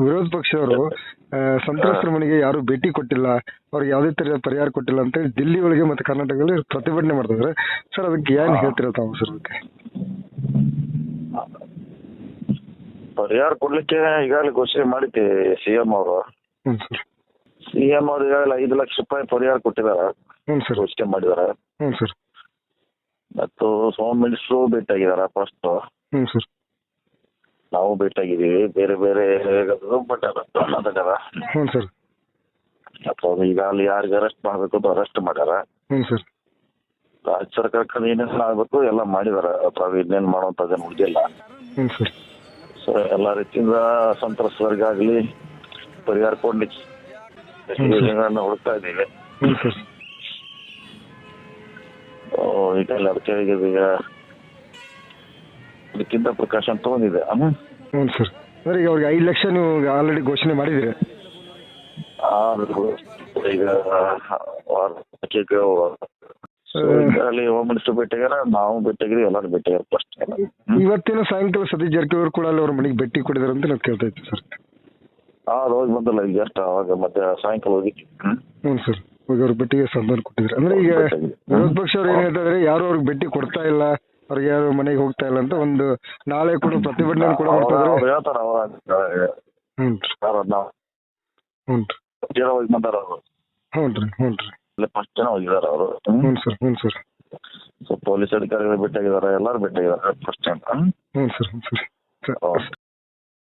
ವಿರೋಧ ಪಕ್ಷದವರು ಅವರು ಸಂತ್ರಸ್ತರ ಮನೆಗೆ ಯಾರು ಭೇಟಿ ಕೊಟ್ಟಿಲ್ಲ ಅವ್ರಿಗೆ ಯಾವುದೇ ತರ ಪರಿಹಾರ ಕೊಟ್ಟಿಲ್ಲ ಅಂತ ಹೇಳಿ ದಿಲ್ಲಿ ಒಳಗೆ ಮತ್ತೆ ಕರ್ನಾಟಕದಲ್ಲಿ ಪ್ರತಿಭಟನೆ ಮಾಡ್ತಿದ್ರೆ ಸರ್ ಅದಕ್ಕೆ ಏನ್ ಹೇಳ್ತೀರಾ ತಾವು ಸರ್ ಅದಕ್ಕೆ? ಪರಿಹಾರ ಕೊಡ್ಲಿಕ್ಕೆ ಈಗಾಗಲೇ ಘೋಷಣೆ ಮಾಡಿದ್ದೆ ಸಿ ಎಂ ಅವರು. ಸಿ ಎಂ ಅವರು ಈಗಾಗಲೇ ಐದು ಲಕ್ಷ ರೂಪಾಯಿ ಪರಿಹಾರ ಕೊಟ್ಟಿದ್ದಾರೆ. ಹ್ಞೂ ಸರ್. ಘೋಷಣೆ ಸರ್. ಮತ್ತು ಹೋಮ್ ಮಿನಿಸ್ಟ್ರು ಭೇಟಿಯಾಗಿದ್ದಾರೆ ಫಸ್ಟ್ ಹ್ಞೂ ಸರ್. ನಾವು ಭೇಟಿಯಾಗಿದ್ದೀವಿ ಬೇರೆ ಬೇರೆ ಹ್ಞೂ ಸರ್. ಅಥವಾ ಅಲ್ಲಿ ಯಾರಿಗೆ ಅರೆಸ್ಟ್ ಮಾಡಬೇಕು ಅದು ಅರೆಸ್ಟ್ ಮಾಡ್ಯಾರ. ಹ್ಞೂ ಸರ್. ರಾಜ್ಯ ಸರ್ಕಾರಕ್ಕೆ ಏನೇನು ಆಗ್ಬೇಕು ಎಲ್ಲ ಮಾಡಿದಾರ. ಅಥವಾ ಇನ್ನೇನು ಮಾಡುವಂಥದ್ದೇನು ಮುಗಿದಿಲ್ಲ ಹ್ಞೂ ಸರ್. ಸೊ ಎಲ್ಲ ರೀತಿಯಿಂದ ಸಂತ್ರಸ್ತರಿಗಾಗಲಿ ಪರಿಹಾರ ಕೊಡ್ಲಿಕ್ಕೆ ಯೋಜನೆಗಳನ್ನ ಹುಡುಕ್ತಾ ಇದ್ದೀವಿ. ಹ್ಞೂ ಸರ್. ಆ, ಈಗ ಎಲ್ಲ ಅದಕ್ಕೆ ಈಗ ಈಗ. ಇದಕ್ಕಿಂತ ಪ್ರಿಕಾಷನ್ ತಗೊಂಡಿದೆ. ಹ್ಞೂ ಸರ್. ಅಂದ್ರೆ ಈಗ ಅವ್ರಿಗೆ ಐದು ಲಕ್ಷ ನೀವು ಆಲ್ರೆಡಿ ಘೋಷಣೆ ಮಾಡಿದಿರಿ ಆದ್ರೂ ಈಗ ಅಲ್ಲಿ ಹೋಮ್. ಮಿನಿಸ್ಟರ್ ಭೇಟಿಯಾಗ್ಯಾರ ನಾವು ಭೇಟಿಯಾಗಿರಿ ಎಲ್ಲರೂ ಭೇಟಿಯಾಗ್ಯಾರ ಫಸ್ಟ್ ಇವತ್ತಿನ ಸಾಯಂಕಾಲ ಸತೀಶ್ ಜಾರಕಿಹೊಳಿ ಕೂಡ ಅಲ್ಲಿ ಅವ್ರ ಮನೆಗೆ ಭೇಟಿ ಕೊಟ್ಟಿದ್ದಾರೆ ಅಂತ ನಾವು ಕೇಳ್ತಾ ಇದ್ವಿ ಸರ್. ಆ ಹೋಗಿ ಬಂದಲ್ಲ ಈಗ ಜಸ್ಟ್ ಅವಾಗ ಮತ್ತೆ ಸಾಯಂಕಾಲ ಹೋಗಿ. ಹ್ಞೂ ಸರ್. ಹೋಗಿ ಅವ್ರ ಭೇಟಿಗೆ ಸಂಧಾನ ಕೊಟ್ಟಿದ್ರು ಅಂದ್ರೆ ಈಗ. ವಿರೋಧ ಏನು ಏನ್ ಹೇಳ್ತಾರೆ ಯಾರು ಅವ್ರಿಗೆ ಭೇಟಿ ಕೊಡ್ತಾ ಇಲ್ಲ. ಅವ್ರಿಗೆ ಯಾರು ಮನೆಗೆ ಹೋಗ್ತಾ ಇಲ್ಲ ಅಂತ ಒಂದು ನಾಳೆ ಕೂಡ ಪ್ರತಿಭಟನೆ ಕೂಡ ಮಾಡ್ತಾರೆ ಮಾಡ್ತಾ ಅವ್ರು ಇದ್ರೆ ಹೇಳ್ತಾರ ಅವ್ರ ಹ್ಞೂ ಯಾರು ನಾವು ಹ್ಞೂ ಜನ ಹೋಗಿ ಬಂದಾರ ಅವರು. ಹ್ಞೂ ರೀ ಹ್ಞೂ ರೀ. ಫಸ್ಟ್ ಜನ ಹೋಗಿದಾರ ಅವರು. ಹ್ಞೂ ಸರ್ ಹ್ಞೂ ಸರ್. ಸೊ ಪೊಲೀಸ್ ಅಧಿಕಾರಿಗಳು ಭೇಟಿಯಾಗಿದ್ದಾರೆ ಎಲ್ಲರೂ ಭೇಟಿಯಾಗಿದ್ದಾರೆ ಫಸ್ಟ್ ಟೈಮ್ ಹ್ಞೂ ಸರ್ ಹ್ಞೂ ಸರ್. Sir okay